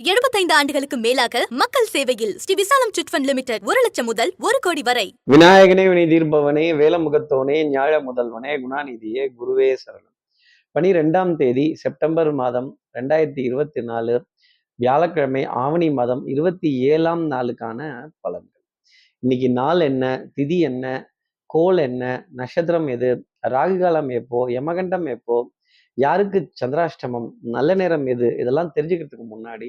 75 ஆண்டுகளுக்கு மேலாக மக்கள் சேவையில் ஸ்ரீ விசாலம் சிட்ஃபண்ட் லிமிடெட் ஒரு லட்சம் முதல் ஒரு கோடி வரை. விநாயகனே வினை தீர்ப்பவனே வேலமுகத்தோனே ஞாழ முதல்வனே குணாநிதியே குருவே சரணம். பனிரெண்டாம் தேதி செப்டம்பர் மாதம் ரெண்டாயிரத்தி இருபத்தி நாலு வியாழக்கிழமை ஆவணி மாதம் இருபத்தி ஏழாம் நாளுக்கான பலன்கள். இன்னைக்கு நாள் என்ன திதி என்ன கோல் என்ன நட்சத்திரம் எது ராகுகாலம் எப்போ யமகண்டம் எப்போ யாருக்கு சந்திராஷ்டமம் நல்ல நேரம் எது இதெல்லாம் தெரிஞ்சுக்கிறதுக்கு முன்னாடி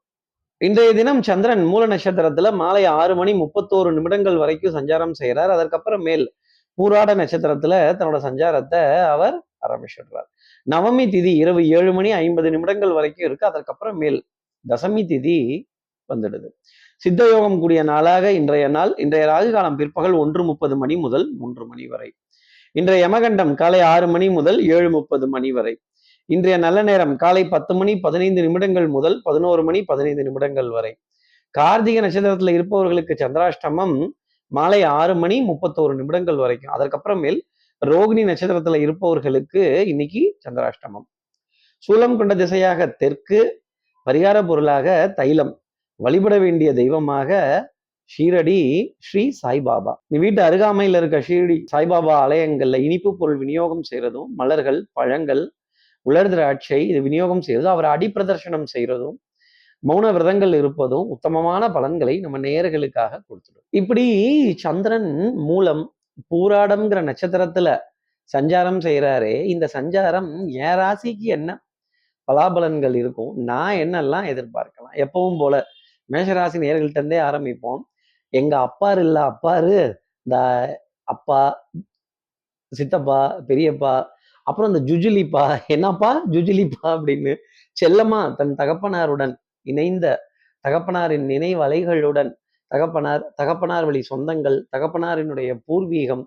இன்றைய தினம் சந்திரன் மூல நட்சத்திரத்துல மாலை ஆறு மணி முப்பத்தோரு நிமிடங்கள் வரைக்கும் சஞ்சாரம் செய்கிறார் அதற்கப்புறம் மேல் பூராட நட்சத்திரத்துல தன்னோட சஞ்சாரத்தை அவர் ஆரம்பிச்சிடுறார். நவமி திதி இரவு ஏழு மணி ஐம்பது நிமிடங்கள் வரைக்கும் இருக்கு. அதற்கப்புறம் மேல் தசமி திதி வந்துடுது. சித்த யோகம் கூடிய நாளாக இன்றைய நாள். இன்றைய ராகு காலம் பிற்பகல் ஒன்று முப்பது மணி முதல் மூன்று மணி வரை. இன்றைய யமகண்டம் காலை ஆறு மணி முதல் ஏழு முப்பது மணி வரை. இன்றைய நல்ல நேரம் காலை பத்து மணி பதினைந்து நிமிடங்கள் முதல் பதினோரு மணி பதினைந்து நிமிடங்கள் வரை. கார்த்திகை நட்சத்திரத்துல இருப்பவர்களுக்கு சந்திராஷ்டமம் மாலை ஆறு மணி முப்பத்தோரு நிமிடங்கள் வரைக்கும். அதற்கப்புறமேல் ரோகிணி நட்சத்திரத்துல இருப்பவர்களுக்கு இன்னைக்கு சந்திராஷ்டமம். சூலம் கொண்ட திசையாக தெற்கு பரிகார பொருளாக தைலம். வழிபட வேண்டிய தெய்வமாக ஷீரடி ஸ்ரீ சாய்பாபா. நீ வீட்டு அருகாமையில் இருக்க ஷீரடி சாய்பாபா ஆலயங்கள்ல இனிப்பு பொருள் விநியோகம் செய்யறதும் மலர்கள் பழங்கள் உலர் திராட்சை இது விநியோகம் செய்வதும் அவர் அடிப்பிரதர்ஷனம் செய்கிறதும் மௌன விரதங்கள் இருப்பதும் உத்தமமான பலன்களை நம்ம நேயர்களுக்காக கொடுத்துடும். இப்படி சந்திரன் மூலம் பூராடம்ங்கிற நட்சத்திரத்துல சஞ்சாரம் செய்கிறாரே இந்த சஞ்சாரம் என் ராசிக்கு என்ன பலாபலன்கள் இருக்கும் நான் என்னெல்லாம் எதிர்பார்க்கலாம்? எப்பவும் போல மேஷராசி நேர்கள்ட்டே இருந்தே ஆரம்பிப்போம். எங்க அப்பாரு இல்ல அப்பாரு இந்த அப்பா சித்தப்பா பெரியப்பா அப்புறம் இந்த ஜுஜுலிப்பா என்னப்பா ஜுஜுலிப்பா அப்படின்னு செல்லமா தன் தகப்பனாருடன் இணைந்த தகப்பனாரின் நினைவலைகளுடன் தகப்பனார் தகப்பனார் வழி சொந்தங்கள் தகப்பனாரினுடைய பூர்வீகம்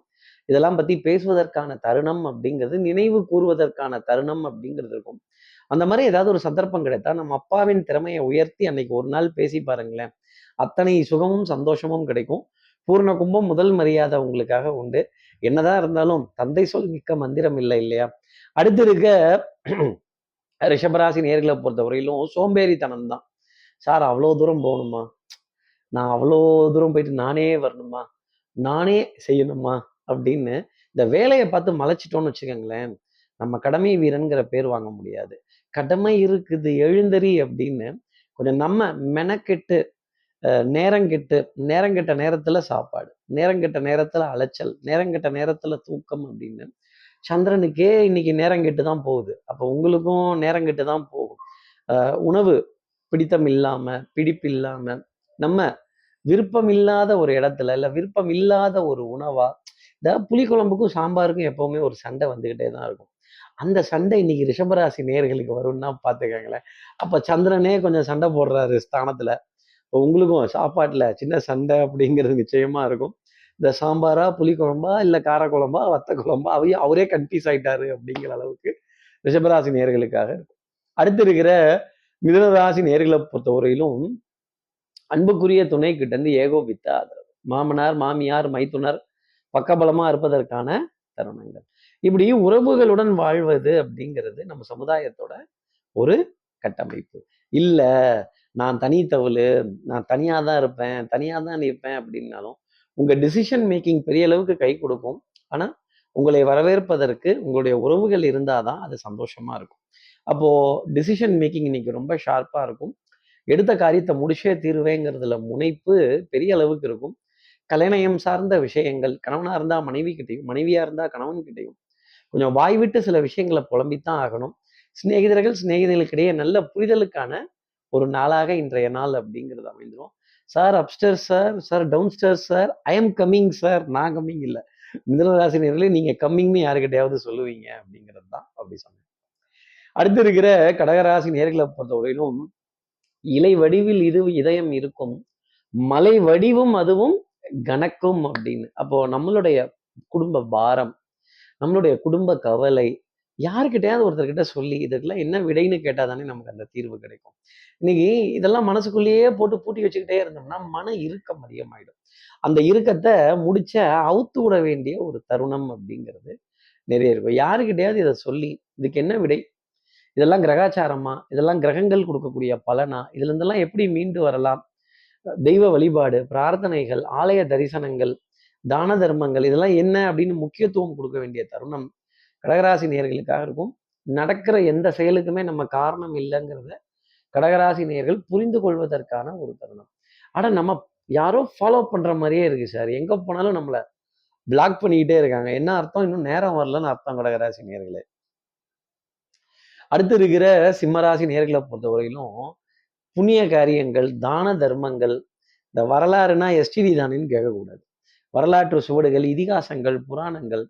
இதெல்லாம் பத்தி பேசுவதற்கான தருணம் அப்படிங்கிறது நினைவு கூறுவதற்கான தருணம் அப்படிங்கிறது இருக்கும். அந்த மாதிரி ஏதாவது ஒரு சந்தர்ப்பம் கிடைத்தா நம்ம அப்பாவின் திறமையை உயர்த்தி அன்னைக்கு ஒரு நாள் பேசி பாருங்களேன். அத்தனை சுகமும் சந்தோஷமும் கிடைக்கும். பூர்ண கும்பம் முதல் மரியாதை உங்களுக்காக உண்டு. என்னதான் இருந்தாலும் தந்தை சொல் மிக்க மந்திரம் இல்லை இல்லையா? அடுத்து இருக்க ரிஷபராசி நேர்களை பொறுத்தவரையிலும் சோம்பேறித்தனம் தான் சார் அவ்வளோ தூரம் போகணுமா? நான் அவ்வளோ தூரம் போயிட்டு நானே வரணுமா? நானே செய்யணுமா? அப்படின்னு இந்த வேலையை பார்த்து மலைச்சிட்டோம்னு வச்சுக்கோங்களேன் நம்ம கடமை வீரன்கிற பேர் வாங்க முடியாது. கடமை இருக்குது எழுந்தறி அப்படின்னு கொஞ்சம் நம்ம மெனக்கெட்டு நேரங்கெட்டு நேரங்கெட்ட நேரத்துல சாப்பாடு நேரங்கெட்ட நேரத்துல அலைச்சல் நேரங்கெட்ட நேரத்துல தூக்கம் அப்படின்னு. சந்திரனுக்கே இன்னைக்கு நேரங்கெட்டு தான் போகுது. அப்போ உங்களுக்கும் நேரங்கெட்டு தான் போகும். உணவு பிடித்தம் இல்லாம பிடிப்பு இல்லாம நம்ம விருப்பம் இல்லாத ஒரு இடத்துல இல்லை விருப்பம் இல்லாத ஒரு உணவா இந்த புளிக்குழம்புக்கும் சாம்பாருக்கும் எப்பவுமே ஒரு சண்டை வந்துகிட்டே தான் இருக்கும். அந்த சண்டை இன்னைக்கு ரிஷபராசி நேர்களுக்கு வரும்னா பார்த்துக்கங்களேன். அப்போ சந்திரனே கொஞ்சம் சண்டை போடுறாரு ஸ்தானத்துல. உங்களுக்கும் சாப்பாட்டில் சின்ன சண்டை அப்படிங்கிறது நிச்சயமா இருக்கும். இந்த சாம்பாரா புளிக்குழம்பா இல்லை காரக்குழம்பா வத்த குழம்பா அவையும் அவரே கன்ஃபியூஸ் ஆயிட்டாரு அப்படிங்கிற அளவுக்கு ரிஷபராசி நேர்களுக்காக இருக்கும். அடுத்து இருக்கிற மிதனராசி நேர்களை பொறுத்தவரையிலும் அன்புக்குரிய துணை கிட்ட இருந்து ஏகோபித்த ஆதரவு. மாமனார் மாமியார் மைத்துனர் பக்கபலமா இருப்பதற்கான தருணங்கள். இப்படி உறவுகளுடன் வாழ்வது அப்படிங்கிறது நம்ம சமுதாயத்தோட ஒரு கட்டமைப்பு. இல்ல நான் தனித்தவளு நான் தனியாக தான் இருப்பேன் தனியாக தான் நிற்பேன் அப்படின்னாலும் உங்கள் டிசிஷன் மேக்கிங் பெரிய அளவுக்கு கை கொடுக்கும். ஆனால் உங்களை வரவேற்பதற்கு உங்களுடைய உறவுகள் இருந்தால் தான் அது சந்தோஷமாக இருக்கும். அப்போது டிசிஷன் மேக்கிங் இன்னைக்கு ரொம்ப ஷார்ப்பாக இருக்கும். எடுத்த காரியத்தை முடிச்சே தீருவேங்கிறதுல முனைப்பு பெரிய அளவுக்கு இருக்கும். கலைநயம் சார்ந்த விஷயங்கள் கணவனாக இருந்தால் மனைவி கிட்டையும் மனைவியாக இருந்தால் கணவன் கிட்டையும் கொஞ்சம் வாய்விட்டு சில விஷயங்களை புலம்பித்தான் ஆகணும். சிநேகிதர்கள் சிநேகிதர்களுக்கிடையே நல்ல புரிதலுக்கான ஒரு நாளாக இன்றைய நாள் அப்படிங்கிறது அமைந்துடும் sir upstair sir sir downstair sir I am coming sir. நான் கம்மிங் இல்லை. மிதனராசினியர்களே நீங்க கம்மிங்னு யாருக்கிட்டையாவது சொல்லுவீங்க அப்படிங்கிறது தான் அப்படி சொன்னேன். அடுத்து இருக்கிற கடகராசி நேர்களை பொறுத்தவரையிலும் இலை வடிவில் இது இதயம் இருக்கும் மலை வடிவும் அதுவும் கணக்கும் அப்படின்னு. அப்போ நம்மளுடைய குடும்ப பாரம் நம்மளுடைய குடும்ப கவலை யாருக்கிட்டையாவது ஒருத்தர்கிட்ட சொல்லி இதுக்கெல்லாம் என்ன விடைன்னு கேட்டால் தானே நமக்கு அந்த தீர்வு கிடைக்கும். இன்னைக்கு இதெல்லாம் மனசுக்குள்ளேயே போட்டு பூட்டி வச்சுக்கிட்டே இருந்தோம்னா மன இறுக்கம் அதிகமாயிடும். அந்த இறுக்கத்தை முடிச்ச அவுத்து விட வேண்டிய ஒரு தருணம் அப்படிங்கிறது நிறைய இருக்கும். யாருக்கிட்டையாவது இதை சொல்லி இதுக்கு என்ன விடை? இதெல்லாம் கிரகாச்சாரமா? இதெல்லாம் கிரகங்கள் கொடுக்கக்கூடிய பலனா? இதுல இருந்தெல்லாம் எப்படி மீண்டு வரலாம்? தெய்வ வழிபாடு பிரார்த்தனைகள் ஆலய தரிசனங்கள் தான தர்மங்கள் இதெல்லாம் என்ன? அப்படின்னு முக்கியத்துவம் கொடுக்க வேண்டிய தருணம் கடகராசி நேர்களுக்காக இருக்கும் நடக்கிற எந்த செயலுக்குமே நம்ம காரணம் இல்லைங்கிறத கடகராசி நேர்கள் புரிந்து கொள்வதற்கான ஒரு தருணம். ஆனா நம்ம யாரோ ஃபாலோ பண்ற மாதிரியே இருக்கு சார். எங்க போனாலும் நம்மளை பிளாக் பண்ணிக்கிட்டே இருக்காங்க. என்ன அர்த்தம்? இன்னும் நேரம் வரலன்னு அர்த்தம் கடகராசி நேர்களே. அடுத்து இருக்கிற சிம்மராசி நேர்களை பொறுத்தவரையிலும் புண்ணிய காரியங்கள் தான தர்மங்கள் இந்த வரலாறுனா எஸ்டிடி தானேன்னு கேட்கக்கூடாது. வரலாற்று சுவடுகள் இதிகாசங்கள் புராணங்கள்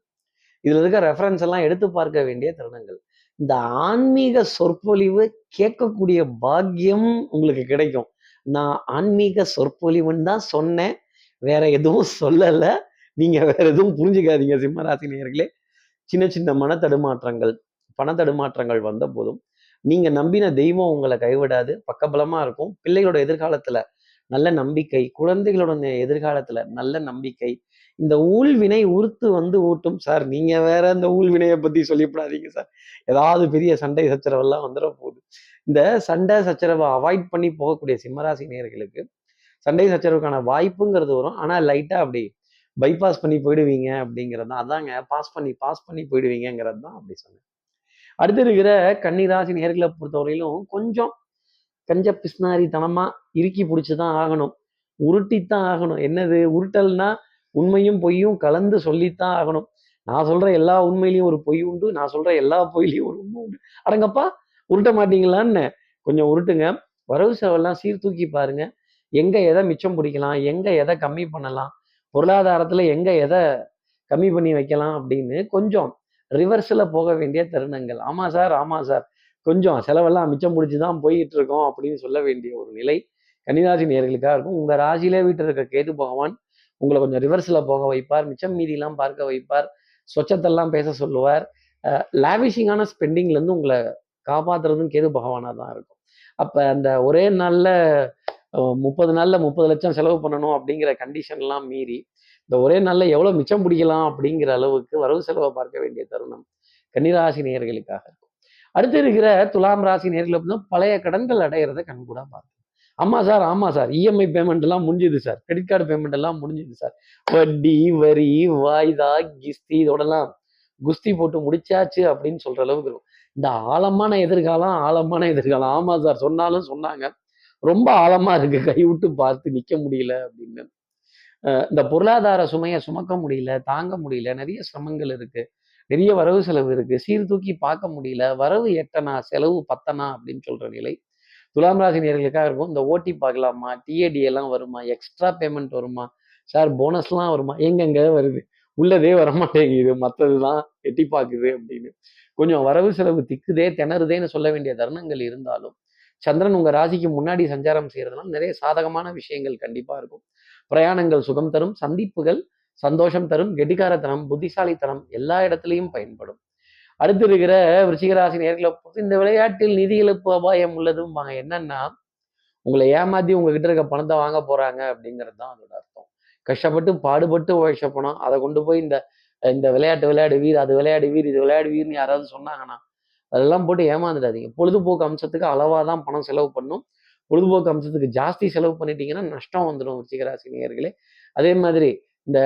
இதுல இருக்க ரெஃபரன்ஸ் எல்லாம் எடுத்து பார்க்க வேண்டிய தருணங்கள். இந்த ஆன்மீக சொற்பொழிவு கேட்கக்கூடிய பாக்கியம் உங்களுக்கு கிடைக்கும். நான் ஆன்மீக சொற்பொழிவுன்னு தான் சொன்னேன். வேற எதுவும் சொல்லலை. நீங்க வேற எதுவும் புரிஞ்சுக்காதீங்க சிம்மராசி நேயர்களே சின்ன சின்ன மன தடுமாற்றங்கள் பண தடுமாற்றங்கள் வந்த போதும் நீங்க நம்பின தெய்வம் உங்களை கைவிடாது. பக்கபலமா இருக்கும். பிள்ளைகளோட எதிர்காலத்துல நல்ல நம்பிக்கை குழந்தைகளோட எதிர்காலத்துல நல்ல நம்பிக்கை இந்த ஊழ்வினை உறுத்து வந்து ஊட்டும் சார். நீங்க வேற இந்த ஊழ்வினையை பத்தி சொல்லிவிடாதீங்க சார். ஏதாவது பெரிய சண்டை சச்சரவெல்லாம் வந்துட போகுது. இந்த சண்டை சச்சரவை அவாய்ட் பண்ணி போகக்கூடிய சிம்மராசி நேர்களுக்கு சண்டை சச்சரவுக்கான வாய்ப்புங்கிறது வரும். ஆனால் லைட்டா அப்படி பைபாஸ் பண்ணி போயிடுவீங்க அப்படிங்கிறது தான். அதாங்க பாஸ் பண்ணி பாஸ் பண்ணி போயிடுவீங்கிறது தான் அப்படி சொன்னேன். அடுத்து இருக்கிற கன்னிராசி நேர்களை பொறுத்தவரையிலும் கொஞ்சம் கஞ்ச பிஸ்னாரித்தனமா இறுக்கி பிடிச்சி தான் ஆகணும். உருட்டித்தான் ஆகணும். என்னது? உருட்டல்னா உண்மையும் பொய்யும் கலந்து சொல்லித்தான் ஆகணும். நான் சொல்ற எல்லா உண்மையிலையும் ஒரு பொய் உண்டு நான் சொல்ற எல்லா பொய்லையும் ஒரு உண்மை உண்டு. அடங்கப்பா உருட்ட மாட்டீங்களான்னு கொஞ்சம் உருட்டுங்க. வரவு செலவெல்லாம் சீர்தூக்கி பாருங்க. எங்க எதை மிச்சம் பிடிக்கலாம் எங்க எதை கம்மி பண்ணலாம் பொருளாதாரத்துல எங்க எதை கம்மி பண்ணி வைக்கலாம் அப்படின்னு கொஞ்சம் ரிவர்ஸில் போக வேண்டிய தருணங்கள். ஆமாம் சார் ஆமாம் சார். கொஞ்சம் செலவெல்லாம் மிச்சம் பிடிச்சி தான் போயிட்டு இருக்கோம் அப்படின்னு சொல்ல வேண்டிய ஒரு நிலை கன்னிராசி நேர்களுக்காக இருக்கும். உங்கள் ராசியிலே வீட்டில் இருக்க கேது பகவான் உங்களை கொஞ்சம் ரிவர்ஸில் போக வைப்பார் மிச்சம் மீதிலாம் பார்க்க வைப்பார் சொச்சத்தெல்லாம் பேச சொல்லுவார். லாவிஷிங்கான ஸ்பெண்டிங்லேருந்து உங்களை காப்பாத்துறதும் கேது பகவானாக தான் இருக்கும். அப்போ அந்த ஒரே நாளில் முப்பது நாளில் முப்பது லட்சம் செலவு பண்ணணும் அப்படிங்கிற கண்டிஷன்லாம் மீறி இந்த ஒரே நாளில் எவ்வளோ மிச்சம் பிடிக்கலாம் அப்படிங்கிற அளவுக்கு வரவு செலவை பார்க்க வேண்டிய தருணம் கன்னிராசி நேர்களுக்காக இருக்கும். அடுத்து இருக்கிற துலாம் ராசி நேர்களை பழைய கடன்கள் அடையிறத கண்கூடாக பார்க்கணும் ஆமாம் சார் ஆமாம் சார். இஎம்ஐ பேமெண்ட் எல்லாம் முடிஞ்சுது சார். கிரெடிட் கார்டு பேமெண்ட் எல்லாம் முடிஞ்சுது சார். வட்டி வரி வாய்தா கிஸ்தி இதோடலாம் குஸ்தி போட்டு முடிச்சாச்சு அப்படின்னு சொல்ற அளவுக்கு இருக்கும். இந்த ஆழமான எதிர்காலம் ஆழமான எதிர்காலம். ஆமாம் சார் சொன்னாலும் சொன்னாங்க. ரொம்ப ஆழமா இருக்கு. கை விட்டு பார்த்து நிற்க முடியல அப்படின்னு. இந்த பொருளாதார சுமையை சுமக்க முடியல தாங்க முடியல. நிறைய சிரமங்கள் இருக்கு. நிறைய வரவு செலவு இருக்கு. சீர்தூக்கி பார்க்க முடியல. வரவு எட்டனா செலவு பத்தனா அப்படின்னு சொல்ற நிலை துலாம் ராசி நேர்களுக்காக இருக்கும். இந்த ஓட்டி பார்க்கலாமா? டிஏடி எல்லாம் வருமா? எக்ஸ்ட்ரா பேமெண்ட் வருமா? சார் போனஸ்லாம் வருமா? எங்கெங்க வருது? உள்ளதே வரமாட்டேங்குது. மற்றது தான் எட்டி பார்க்குது அப்படின்னு. கொஞ்சம் வரவு செலவு திக்குதே திணறுதேன்னு சொல்ல வேண்டிய தருணங்கள் இருந்தாலும் சந்திரன் உங்க ராசிக்கு முன்னாடி சஞ்சாரம் செய்கிறதுனால நிறைய சாதகமான விஷயங்கள் கண்டிப்பாக இருக்கும். பிரயாணங்கள் சுகம் தரும் சந்திப்புகள் சந்தோஷம் தரும் கெட்டிக்காரத்தனம் புத்திசாலித்தனம் எல்லா இடத்துலையும் பயன்படும். அடுத்து இருக்கிற விருச்சிகராசி நேர்களை பொறுத்து இந்த விளையாட்டில் நிதி இழப்பு அபாயம் உள்ளதும்பாங்க. என்னன்னா உங்களை ஏமாத்தி உங்ககிட்ட இருக்க பணத்தை வாங்க போறாங்க அப்படிங்கிறது தான் அதோட அர்த்தம். கஷ்டப்பட்டு பாடுபட்டு உழைச்ச பணம் அதை கொண்டு போய் இந்த இந்த விளையாட்டு விளையாடு வீர் அது விளையாடு வீர் இது விளையாடு வீர்னு யாராவது சொன்னாங்கன்னா அதெல்லாம் போட்டு ஏமாந்துடாதீங்க. பொழுதுபோக்கு அம்சத்துக்கு அளவாக தான் பணம் செலவு பண்ணும். பொழுதுபோக்கு அம்சத்துக்கு ஜாஸ்தி செலவு பண்ணிட்டீங்கன்னா நஷ்டம் வந்துடும் விருச்சிகராசி நேர்களே அதே மாதிரி இந்த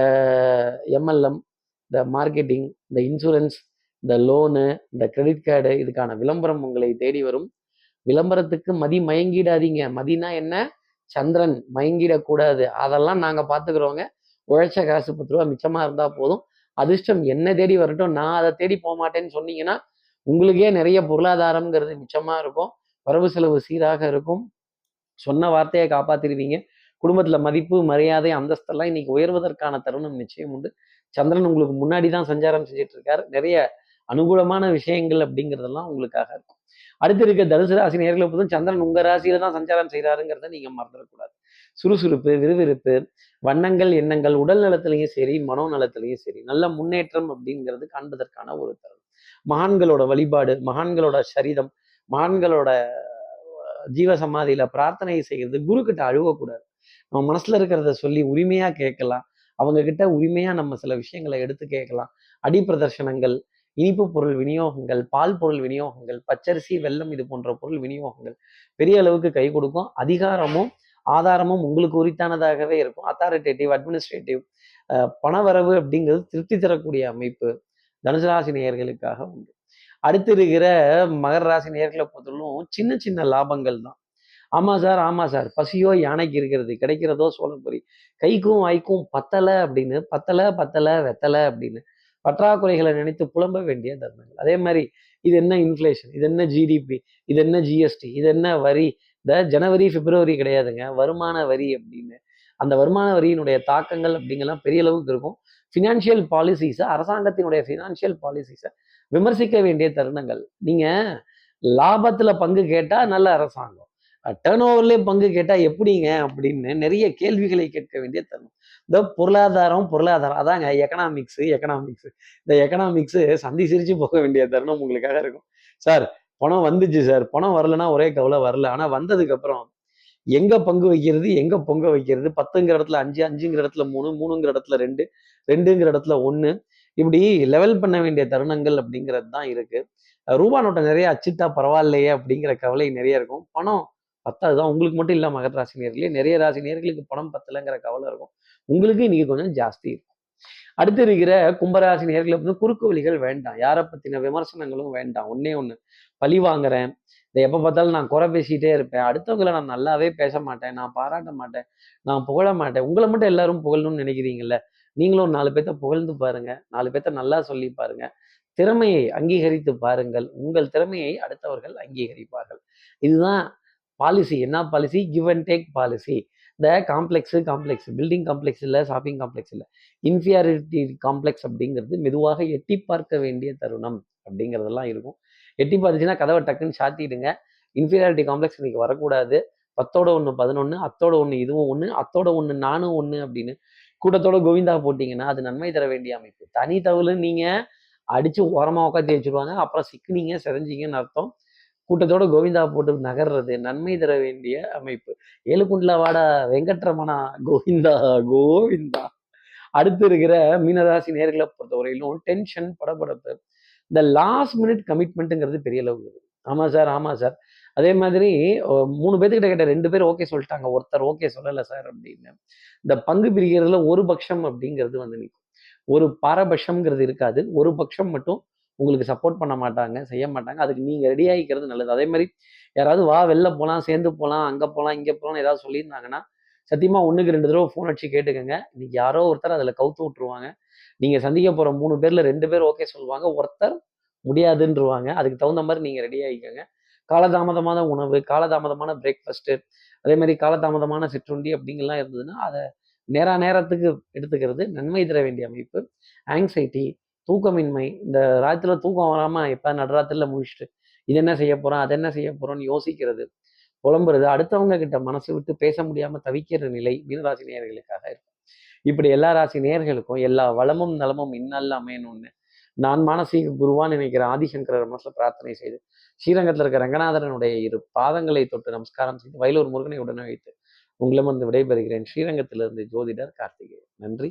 எம்எல்எம் இந்த மார்க்கெட்டிங் இந்த இன்சூரன்ஸ் இந்த லோனு இந்த கிரெடிட் கார்டு இதுக்கான விளம்பரம் உங்களை தேடி வரும். விளம்பரத்துக்கு மதி மயங்கிடாதீங்க. மதினா என்ன? சந்திரன். மயங்கிடக்கூடாது. அதெல்லாம் நாங்கள் பார்த்துக்கிறோங்க உழைச்ச காசு பத்து ரூபா மிச்சமாக இருந்தால் போதும். அதிர்ஷ்டம் என்ன தேடி வரட்டும். நான் அதை தேடி போக மாட்டேன்னு சொன்னீங்கன்னா உங்களுக்கே நிறைய பொருளாதாரம்ங்கிறது மிச்சமாக இருக்கும். வரவு செலவு சீராக இருக்கும். சொன்ன வார்த்தையை காப்பாத்திடுவீங்க. குடும்பத்தில் மதிப்பு மரியாதை அந்தஸ்தெல்லாம் இன்னைக்கு உயர்வதற்கான தருணம் நிச்சயம் உண்டு. சந்திரன் உங்களுக்கு முன்னாடி தான் சஞ்சாரம் செஞ்சிட்டு இருக்காரு. நிறைய அனுகூலமான விஷயங்கள் அப்படிங்கிறதெல்லாம் உங்களுக்காக இருக்கும். அடுத்து இருக்க தனுசு ராசி நேர்களை பொறுத்தும் சந்திரன் உங்க ராசியில தான் சஞ்சாரம் செய்யறாருங்கிறத நீங்க மறந்துடக்கூடாது. சுறுசுறுப்பு விறுவிறுப்பு வண்ணங்கள் எண்ணங்கள் உடல் நலத்திலையும் சரி மனோ நலத்திலையும் சரி நல்ல முன்னேற்றம் அப்படிங்கிறது காண்பதற்கான ஒரு தருணம். மகான்களோட வழிபாடு மகான்களோட சரிதம் மகான்களோட ஜீவ சமாதியில பிரார்த்தனை செய்கிறது குரு கிட்ட அழுவக்கூடாது. நம்ம மனசுல இருக்கிறத சொல்லி உரிமையா கேட்கலாம். அவங்க கிட்ட உரிமையா நம்ம சில விஷயங்களை எடுத்து கேட்கலாம். அடி பிரதர்ஷனங்கள் இனிப்பு பொருள் விநியோகங்கள் பால் பொருள் விநியோகங்கள் பச்சரிசி வெல்லம் இது போன்ற பொருள் விநியோகங்கள் பெரிய அளவுக்கு கை கொடுக்கும். அதிகாரமும் ஆதாரமும் உங்களுக்கு உரித்தானதாகவே இருக்கும். அத்தாரிட்டேட்டிவ் அட்மினிஸ்ட்ரேட்டிவ் பணவரவு அப்படிங்கிறது திருப்தி தரக்கூடிய அமைப்பு தனுசு ராசி நேயர்களுக்காக உண்டு. அடுத்து இருக்கிற மகர ராசி நேர்களை பொறுத்தவரைக்கும் சின்ன சின்ன லாபங்கள் தான். ஆமா சார் ஆமா சார். பசியோ யானைக்கு இருக்கிறது கிடைக்கிறதோ சோளப்பொரி கைக்கும் வாய்க்கும் பத்தலை அப்படின்னு பத்தலை பத்தலை வெத்தலை அப்படின்னு பற்றாக்குறைகளை நினைத்து புலம்ப வேண்டிய தருணங்கள். அதே மாதிரி இது என்ன இன்ஃப்ளேஷன் இது என்ன ஜிடிபி இது என்ன ஜிஎஸ்டி இது என்ன வரி? இந்த ஜனவரி பிப்ரவரி கிடையாதுங்க. வருமான வரி அப்படின்னு. அந்த வருமான வரியினுடைய தாக்கங்கள் அப்படிங்கெல்லாம் பெரிய அளவுக்கு இருக்கும். ஃபினான்ஷியல் பாலிசிஸை அரசாங்கத்தினுடைய ஃபினான்ஷியல் பாலிசிஸை விமர்சிக்க வேண்டிய தருணங்கள். நீங்கள் லாபத்தில் பங்கு கேட்டால் நல்ல அரசாங்கம். டேர்ன் ஓவர்லேயே பங்கு கேட்டால் எப்படிங்க அப்படின்னு நிறைய கேள்விகளை கேட்க வேண்டிய தருணம். இந்த பொருளாதாரம் பொருளாதாரம். அதாங்க எக்கனாமிக்ஸ் எக்கனாமிக்ஸ் இந்த எக்கனாமிக்ஸ் சந்தி சிரிச்சு போக வேண்டிய தருணம் உங்களுக்காக இருக்கும். சார் பணம் வந்துச்சு சார். பணம் வரலன்னா ஒரே கவலை வரல. ஆனா வந்ததுக்கு அப்புறம் எங்க பங்கு வைக்கிறது எங்க பொங்க வைக்கிறது? பத்துங்கிற இடத்துல அஞ்சு அஞ்சுங்கிற இடத்துல மூணு மூணுங்கிற இடத்துல ரெண்டு ரெண்டுங்கிற இடத்துல ஒன்று இப்படி லெவல் பண்ண வேண்டிய தருணங்கள் அப்படிங்கிறது தான் இருக்கு. ரூபா நோட்டை நிறைய அச்சிட்டா பரவாயில்லையே அப்படிங்கிற கவலை நிறைய இருக்கும். பணம் பத்தாதுதான். உங்களுக்கு மட்டும் இல்லை மகர ராசி நேர்களே நிறைய ராசி நேர்களுக்கு பணம் பத்தலைங்கிற கவலை இருக்கும். உங்களுக்கு இன்னைக்கு கொஞ்சம் ஜாஸ்தி இருக்கும். அடுத்து இருக்கிற கும்பராசி நேர்களை வந்து குறுக்கு வழிகள் வேண்டாம். யாரை பத்தின விமர்சனங்களும் வேண்டாம். ஒன்னே ஒன்று பழி வாங்குறேன். இதை எப்போ பார்த்தாலும் நான் குறை பேசிட்டே இருப்பேன். அடுத்தவங்களை நான் நல்லாவே பேச மாட்டேன். நான் பாராட்ட மாட்டேன். நான் புகழ மாட்டேன். உங்களை மட்டும் எல்லாரும் புகழணும்னு நினைக்கிறீங்கல்ல? நீங்களும் ஒரு நாலு பேர்த்த புகழ்ந்து பாருங்க. நாலு பேர்த்த நல்லா சொல்லி பாருங்க. திறமையை அங்கீகரித்து பாருங்கள். உங்கள் திறமையை அடுத்தவர்கள் அங்கீகரிப்பார்கள். இதுதான் பாலிசி என்ன policy? Give and take policy. இந்த காம்ப்ளெக்ஸ் காம்ப்ளெக்ஸ் பில்டிங் காம்ப்ளெக்ஸ் இல்லை ஷாப்பிங் காம்ப்ளெக்ஸ் இல்லை. இன்ஃபியாரிட்டி காம்ப்ளெக்ஸ் அப்படிங்கிறது மெதுவாக எட்டி பார்க்க வேண்டிய தருணம் அப்படிங்கிறதெல்லாம் இருக்கும். எட்டி பார்த்துச்சுன்னா கதவை டக்குன்னு சாத்திடுங்க. இன்ஃபீரியாரிட்டி காம்ப்ளெக்ஸ் இன்னைக்கு வரக்கூடாது. பத்தோட ஒன்று பதினொன்று அத்தோட ஒன்று இதுவும் ஒன்று அத்தோட ஒன்று நானும் ஒன்று அப்படின்னு கூட்டத்தோட கோவிந்தா போட்டிங்கன்னா அது நன்மை தர வேண்டிய அமைப்பு. தனி தவிர நீங்கள் அடித்து ஓரமாக உட்காந்து வச்சுருவாங்க. அப்புறம் சிக்கினீங்க செதஞ்சிங்கன்னு அர்த்தம். கூட்டத்தோட கோவிந்தா போட்டு நகர்றது நன்மை தர வேண்டிய அமைப்பு. ஏழுகுண்டில் வாடா வெங்கட்ரமணா கோவிந்தா கோவிந்தா. அடுத்து இருக்கிற மீனராசி நேர்களை பொறுத்தவரையிலும் டென்ஷன் படபடப்பு. இந்த லாஸ்ட் மினிட் கமிட்மெண்ட்டுங்கிறது பெரிய அளவு. இருக்குது ஆமாம் சார் ஆமாம் சார் அதே மாதிரி மூணு பேர்த்துக்கிட்ட கேட்ட ரெண்டு பேர் ஓகே சொல்லிட்டாங்க. ஒருத்தர் ஓகே சொல்லலை சார் அப்படின்னு. இந்த பங்கு பிரிக்கிறதுல ஒரு பட்சம் அப்படிங்கிறது வந்து நிற்கும் ஒரு பாரபட்சம்ங்கிறது இருக்காது. ஒரு பட்சம் மட்டும் உங்களுக்கு சப்போர்ட் பண்ண மாட்டாங்க செய்ய மாட்டாங்க. அதுக்கு நீங்கள் ரெடி ஆகிக்கிறது நல்லது. அதே மாதிரி யாராவது வா வெளில போகலாம் சேர்ந்து போகலாம் அங்கே போகலாம் இங்கே போகலாம் ஏதாவது சொல்லியிருந்தாங்கன்னா சத்தியமாக ஒன்றுக்கு ரெண்டு தடவை ஃபோன் அடிச்சு கேட்டுக்கோங்க. இன்னைக்கு யாரோ ஒருத்தர் அதில் கவுத்து விட்டுருவாங்க. நீங்கள் சந்திக்க போகிற மூணு பேரில் ரெண்டு பேர் ஓகே சொல்லுவாங்க. ஒருத்தர் முடியாதுன்றவாங்க. அதுக்கு தகுந்த மாதிரி நீங்கள் ரெடி ஆகிக்கோங்க. காலதாமதமான உணவு காலதாமதமான பிரேக்ஃபாஸ்ட்டு அதே மாதிரி காலதாமதமான சிற்றுண்டி அப்படிங்கலாம் இருந்ததுன்னா அதை நேரா நேரத்துக்கு எடுத்துக்கிறது நன்மை தர வேண்டிய அமைப்பு. ஆங்ஸைட்டி தூக்கமின்மை. இந்த ராத்திரில தூக்கம் வராமல் எப்போ நடராத்திரில முடிச்சுட்டு இது என்ன செய்ய போகிறோம் அதை என்ன செய்ய போகிறோம்னு யோசிக்கிறது புலம்புறது அடுத்தவங்க கிட்ட மனசு விட்டு பேச முடியாமல் தவிக்கிற நிலை மீனராசி நேயர்களுக்காக இருக்கும். இப்படி எல்லா ராசி நேயர்களுக்கும் எல்லா வளமும் நலமும் இன்னல்ல அமையணும்னு நான் மானசீக குருவான்னு நினைக்கிற ஆதிசங்கரர் மனசுல பிரார்த்தனை செய்து ஸ்ரீரங்கத்தில் இருக்க ரங்கநாதரனுடைய இரு பாதங்களை தொட்டு நமஸ்காரம் செய்து வயலூர் முருகனை உடனே வைத்து உங்களிடமிருந்து விடைபெறுகிறேன். ஸ்ரீரங்கத்திலிருந்து ஜோதிடர் கார்த்திகேயன். நன்றி.